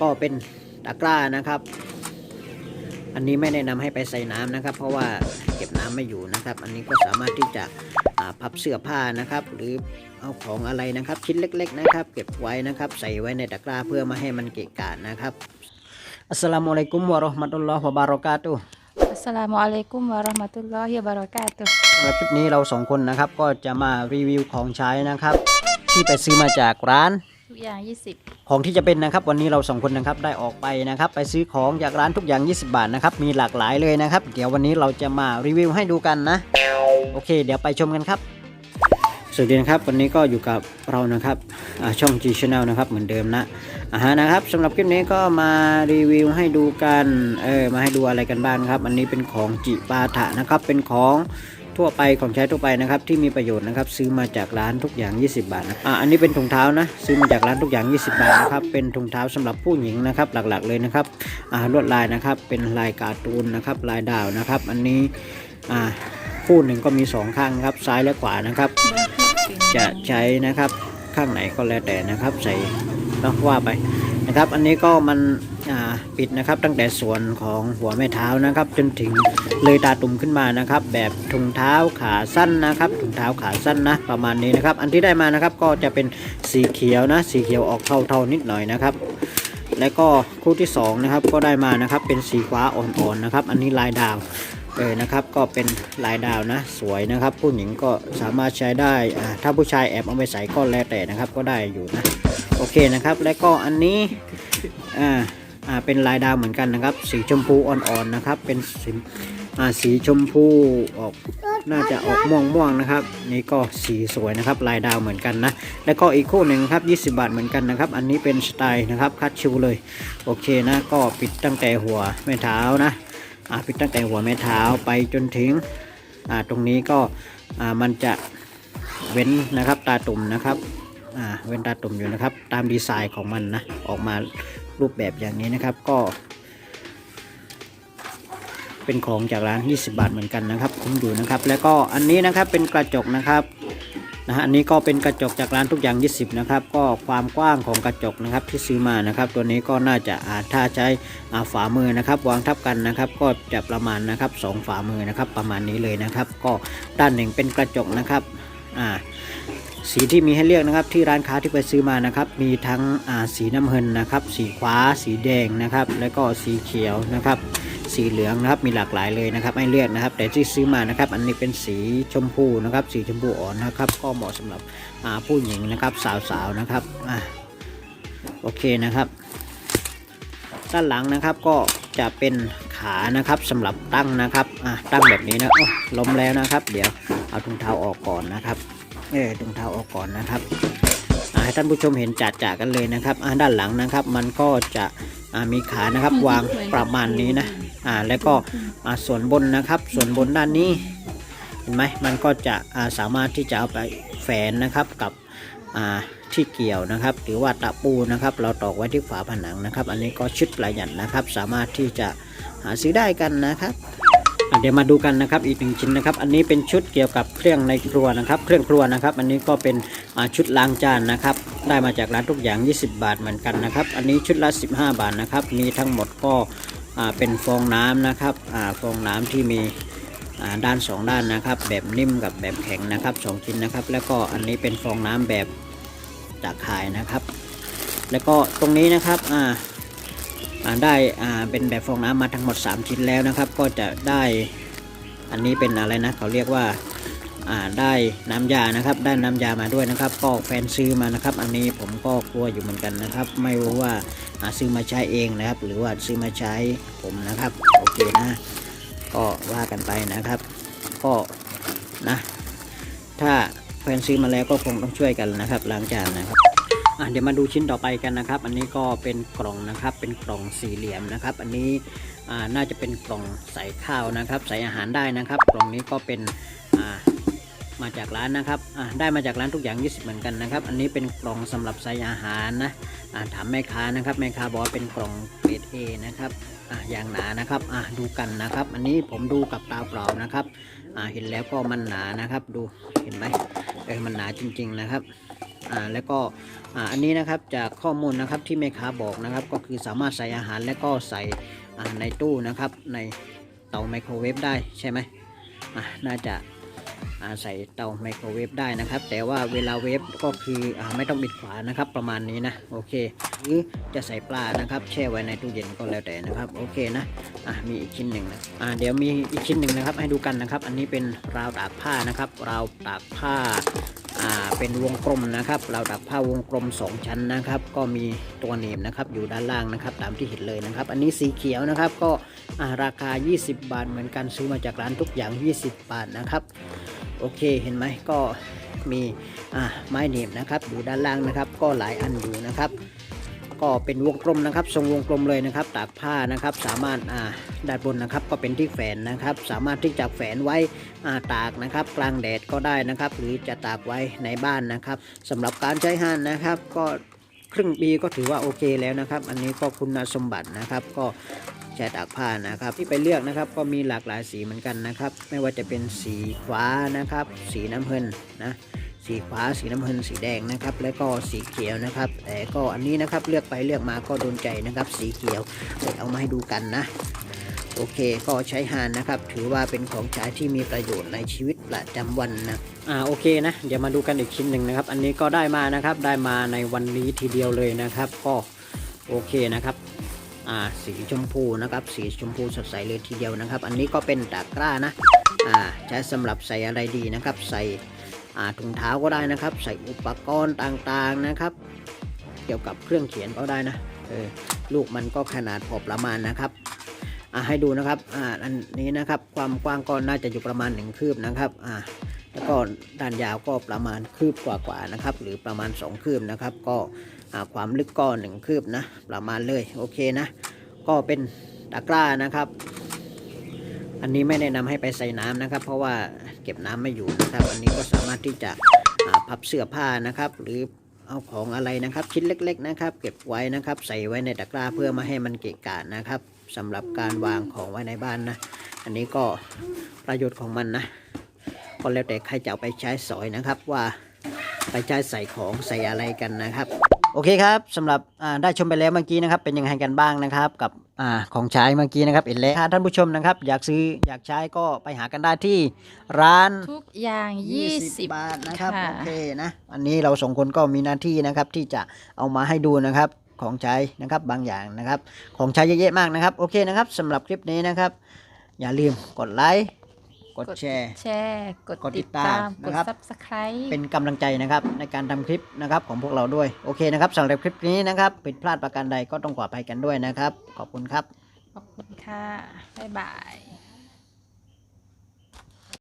ก็เป็นตะกร้านะครับ อันนี้ไม่แนะนำให้ไปใส่น้ำนะครับ เพราะว่าเก็บน้ำไม่อยู่นะครับ อันนี้ก็สามารถที่จะอ่าพับเสื้อผ้านะครับ หรือเอาของอะไรนะครับ ชิ้นเล็ก ๆ นะครับ เก็บไว้นะครับ ใส่ไว้ในตะกร้าเพื่อไม่ให้มันเกะกะนะครับอัสสลามุอะลัยกุมวะเราะห์มะตุลลอฮ์วะบารอกาตุฮ์ Assalamualaikum warahmatullahi wabarakatuh. สำหรับคลิปนี้เราสองคนนะครับก็จะมารีวิวของใช้นะครับ ที่ไปซื้อมาจากร้านทุกอย่าง ของที่จะเป็นนะครับวันนี้เราสองคนนะครับได้ออกไปนะครับไปซื้อของจากร้านทุกอย่าง 20 บาทนะครับมีหลากหลายเลยนะครับ เดี๋ยววันนี้เราจะมารีวิวให้ดูกันนะ โอเค เดี๋ยวไปชมกันครับสวัสดีนะครับวันนี้ก็อยู่กับเรานะครับช่อง G Channel นะครับเหมือนเดิมนะอ่าฮะนะครับสำหรับคลิปนี้ก็มารีวิวให้ดูกันเออมาให้ดูอะไรกันบ้างครับ อันนี้เป็นของจิปาถะนะครับเป็นของ ทั่วไปของใช้ทั่วไปนะครับที่มีประโยชน์นะครับซื้อมาจากร้านทุกอย่าง 20 บาทนะอะอันนี้เป็นถุงเท้านะซื้อมาจากร้านทุกอย่าง 20 บาทนะครับเป็นถุงเท้าสำหรับผู้หญิงนะครับหลักๆเลยนะครับอ่าลวดลายนะครับเป็นลายการ์ตูนนะครับลายดาวนะครับ อันนี้อ่าคู่หนึ่งก็มีสองข้างครับซ้ายและขวานะครับ จะใช้นะครับข้างไหนก็แล้วแต่นะครับใส่เนาะว่าไป นะครับ อันนี้ก็มันปิดนะครับ ตั้งแต่ส่วนของหัวแม่เท้านะครับ จนถึงเลยตาตุ่มขึ้นมานะครับ แบบถุงเท้าขาสั้นนะครับถุงเท้าขาสั้นนะ ประมาณนี้นะครับ อันที่ได้มานะครับก็จะเป็นสีเขียวนะ สีเขียวออกเทาๆนิดหน่อยนะครับและก็คู่ที่สองนะครับก็ได้มานะครับเป็นสีฟ้าอ่อนๆนะครับ อันนี้ลายดาวเออนะครับก็เป็นลายดาวนะ สวยนะครับ ผู้หญิงก็สามารถใช้ได้ถ้าผู้ชายแอบเอาไปใส่ก็แล้วแต่นะครับ ก็ได้อยู่นะโอเคนะครับ และก็อันนี้ อ่าอ่าเป็นลายดาวเหมือนกันนะครับ สีชมพูอ่อนๆนะครับ เป็นสีอ่าสีชมพูออกน่าจะออกม่วงๆนะครับ นี่ก็สีสวยนะครับ ลายดาวเหมือนกันนะ แล้วก็อีกคู่หนึ่งครับ20 บาทเหมือนกันนะครับ อันนี้เป็นสไตล์นะครับคัดชิวเลย โอเคนะ ก็ปิดตั้งแต่หัวแม่เท้านะอ่าปิดตั้งแต่หัวแม่เท้าไปจนถึงอ่าตรงนี้ก็อ่ามันจะเว้นนะครับตาตุ่มนะครับอ่าเว้นตาตุ่มอยู่นะครับ ตามดีไซน์ของมันนะออกมา รูปแบบอย่างนี้นะครับก็ เป็นของจากร้าน 20 บาทเหมือนกันนะครับคุ้มอยู่นะครับ แล้วก็อันนี้นะครับเป็นกระจกนะครับนะฮะอันนี้ก็เป็นกระจกจากร้านทุกอย่าง 20 นะครับ ก็ความกว้างของกระจกนะครับที่ซื้อมานะครับ ตัวนี้ก็น่าจะอาถ้าใช้อ่าฝามือนะครับ วางทับกันนะครับ ก็จะประมาณนะครับสองฝามือนะครับ ประมาณนี้เลยนะครับ ก็ด้านหนึ่งเป็นกระจกนะครับอ่า สีที่มีให้เลือกนะครับที่ร้านค้าที่ไปซื้อมานะครับ มีทั้งสีน้ำเงินนะครับ สีฟ้า สีแดงนะครับ แล้วก็สีเขียวนะครับ สีเหลืองนะครับมีหลากหลายเลยนะครับให้เลือกนะครับ แต่ที่ซื้อมานะครับ อันนี้เป็นสีชมพูนะครับ สีชมพูอ่อนนะครับ ก็เหมาะสำหรับผู้หญิงนะครับ สาวๆนะครับอโอเคนะครับ ด้านหลังนะครับก็จะเป็นขานะครับสำหรับตั้งนะครับตั้งแบบนี้นะล้มแล้วนะครับ เดี๋ยวเอาถุงเท้าออกก่อนนะครับ เออถุงเท้าออกก่อนนะครับอะให้ท่านผู้ชมเห็นจัดๆกันเลยนะครับอะด้านหลังนะครับ มันก็จะอะมีขานะครับวางประมาณนี้นะอ่าแล้วก็อะส่วนบนนะครับ ส่วนบนด้านนี้เห็นไหมมันก็จะอ่าสามารถที่จะเอาไปแฝนนะครับกับอ่าที่เกี่ยวนะครับ หรือว่าตะปูนะครับ เราตอกไว้ที่ฝาผนังนะครับ อันนี้ก็ชุดประหยัดนะครับ สามารถที่จะหาซื้อได้กันนะครับอะ เดี๋ยวมาดูกันนะครับอีกหนึ่งชิ้นนะครับ อันนี้เป็นชุดเกี่ยวกับเครื่องในครัวนะครับ เครื่องครัวนะครับ อันนี้ก็เป็นชุดล้างจานนะครับ ได้มาจากร้านทุกอย่าง 20 บาทเหมือนกันนะครับ อันนี้ชุดละ 15 บาทนะครับ มีทั้งหมดก็เป็นฟองน้ำนะครับฟองน้ำที่มีด้าน 2 ด้านนะครับ แบบนิ่มกับแบบแข็งนะครับสองชิ้นนะครับ แล้วก็อันนี้เป็นฟองน้ำแบบจากขายนะครับ แล้วก็ตรงนี้นะครับอ่า ได้เป็นแบบฟองน้ำมาทั้งหมด 3 ชิ้นแล้วนะครับ ก็จะได้อันนี้เป็นอะไรนะเขาเรียกว่าได้น้ำยานะครับ ได้น้ำยามาด้วยนะครับ ก็แฟนซื้อมานะครับ อันนี้ผมก็กลัวอยู่เหมือนกันนะครับ ไม่รู้ว่าซื้อมาใช้เองนะครับ หรือว่าซื้อมาใช้ผมนะครับโอเคนะก็ว่ากันไปนะครับก็นะ ถ้าแฟนซื้อมาแล้วก็คงต้องช่วยกันนะครับล้างจานนะครับ เดี๋ยวมาดูชิ้นต่อไปกันนะครับ อันนี้ก็เป็นกล่องนะครับ เป็นกล่องสี่เหลี่ยมนะครับ อันนี้น่าจะเป็นกล่องใส่ข้าวนะครับ ใส่อาหารได้นะครับ กล่องนี้ก็เป็น มาจากร้านนะครับได้มาจากร้านทุกอย่าง 20 เหมือนกันนะครับ อันนี้เป็นกล่องสำหรับใส่อาหารนะถามแม่ค้านะครับ แม่ค้าบอกว่าเป็นกล่องเกรด A นะครับออย่างหนานะครับดูกันนะครับ อันนี้ผมดูกับตาเปล่านะครับเห็นแล้วก็มันหนานะครับ ดูเห็นไหมเออมันหนาจริง ๆนะครับอ่าแล้วก็อ่าอันนี้นะครับจากข้อมูลนะครับที่แม่ค้าบอกนะครับ ก็คือสามารถใส่อาหารและก็ใส่ในตู้นะครับ ในเตาไมโครเวฟได้ใช่ไหมอ่าน่าจะ ใส่เตาไมโครเวฟได้นะครับ แต่ว่าเวลาเวฟก็คืออไม่ต้องปิดฝานะครับ ประมาณนี้นะโอเคหรือจะใส่ปลานะครับ แช่ไว้ในตู้เย็นก็แล้วแต่นะครับโอเคนะอะมีอีกชิ้นหนึ่งนะอะเดี๋ยวมีอีกชิ้นหนึ่งนะครับ ให้ดูกันนะครับ อันนี้เป็นราวตากผ้านะครับ ราวตากผ้า เป็นวงกลมนะครับเราดักผ้าวงกลม 2 ชั้นนะครับ ก็มีตัวเนมนะครับอยู่ด้านล่างนะครับ ตามที่เห็นเลยนะครับ อันนี้สีเขียวนะครับก็ราคา 20 บาท เหมือนกันซื้อมาจากร้านทุกอย่าง 20 บาทนะครับ โอเคเห็นไหมก็มีไม้เนมนะครับอยู่ด้านล่างนะครับ ก็หลายอันอยู่นะครับ ก็เป็นวงกลมนะครับ ทรงวงกลมเลยนะครับ ตากผ้านะครับ สามารถอ่าด้านบนนะครับ ก็เป็นที่แฝนนะครับ สามารถที่จะแฝนไว้อ่าตากนะครับ กลางแดดก็ได้นะครับ หรือจะตากไว้ในบ้านนะครับสำหรับการใช้ห่านนะครับ ก็ครึ่งปีก็ถือว่าโอเคแล้วนะครับ อันนี้ก็คุณสมบัตินะครับ ก็ใช้ตากผ้านะครับ ที่ไปเลือกนะครับ ก็มีหลากหลายสีเหมือนกันนะครับ ไม่ว่าจะเป็นสีฟ้านะครับ สีน้ำเงินนะ สีฟ้าสีน้ำเงินสีแดงนะครับ แล้วก็สีเขียวนะครับ แต่ก็อันนี้นะครับเลือกไปเลือกมาก็โดนใจนะครับ สีเขียวเดี๋ยวเอามาให้ดูกันนะโอเคก็ใช้หานนะครับ ถือว่าเป็นของใช้ที่มีประโยชน์ในชีวิตประจำวันนะอ่าโอเคนะ เดี๋ยวมาดูกันอีกชิ้นหนึ่งนะครับ อันนี้ก็ได้มานะครับได้มาในวันนี้ทีเดียวเลยนะครับ ก็โอเคนะครับอ่าสีชมพูนะครับ สีชมพูสดใสเลยทีเดียวนะครับ อันนี้ก็เป็นตะกร้านะอ่าใช้สำหรับใส่อะไรดีนะครับ ใส่ ถุงเท้าก็ได้นะครับ ใส่อุปกรณ์ต่างๆนะครับ เกี่ยวกับเครื่องเขียนก็ได้นะเออลูกมันก็ขนาดพอประมาณนะครับอ่าให้ดูนะครับอ่าอันนี้นะครับความกว้างก็น่าจะอยู่ประมาณหนึ่งคืบนะครับอ่าแล้วก็ด้านยาวก็ประมาณคืบกว่าๆนะครับ หรือประมาณ 2 คืบนะครับ ก็อ่าความลึกก็หนึ่งคืบนะประมาณเลยโอเคนะ ก็เป็นตะกร้านะครับ อันนี้ไม่แนะนำให้ไปใส่น้ำนะครับ เพราะว่าเก็บน้ำไม่อยู่นะครับ อันนี้ก็สามารถที่จะพับเสื้อผ้านะครับ หรือเอาของอะไรนะครับ ชิ้นเล็ก ๆนะครับ เก็บไว้นะครับ ใส่ไว้ในตะกร้าเพื่อไม่ให้มันเกะกะนะครับสำหรับการวางของไว้ในบ้านนะ อันนี้ก็ประโยชน์ของมันนะก็แล้วแต่ใครจะเอาไปใช้สอยนะครับว่าไปใช้ใส่ของใส่อะไรกันนะครับ โอเคครับสำหรับได้ชมไปแล้วเมื่อกี้นะครับ เป็นยังไงกันบ้างนะครับ กับ อาของใช้เมื่อกี้นะครับเห็นแล้วถ้าท่านผู้ชมนะครับ อยากซื้ออยากใช้ก็ไปหากันได้ที่ร้าน ทุกอย่าง20 บาทนะครับค่ะ โอเคนะอันนี้เราสองคนก็มีหน้าที่นะครับที่จะเอามาให้ดูนะครับของใช้นะครับบางอย่างนะครับ ของใช้เยอะแยะมากนะครับ โอเคนะครับสำหรับคลิปนี้นะครับ อย่าลืมกดไลค์ กดแชร์ แชร์ กดกดติติดดตาตาม มกด นะครับ subscribe เป็นกำลังใจนะครับในการทำคลิปนะครับของพวกเราด้วย โอเคนะครับสำหรับคลิปนี้นะครับผิดพลาดประการใดก็ต้องขออภัยกันด้วยนะครับ ขอบคุณครับ ขอบคุณค่ะ บ๊ายบาย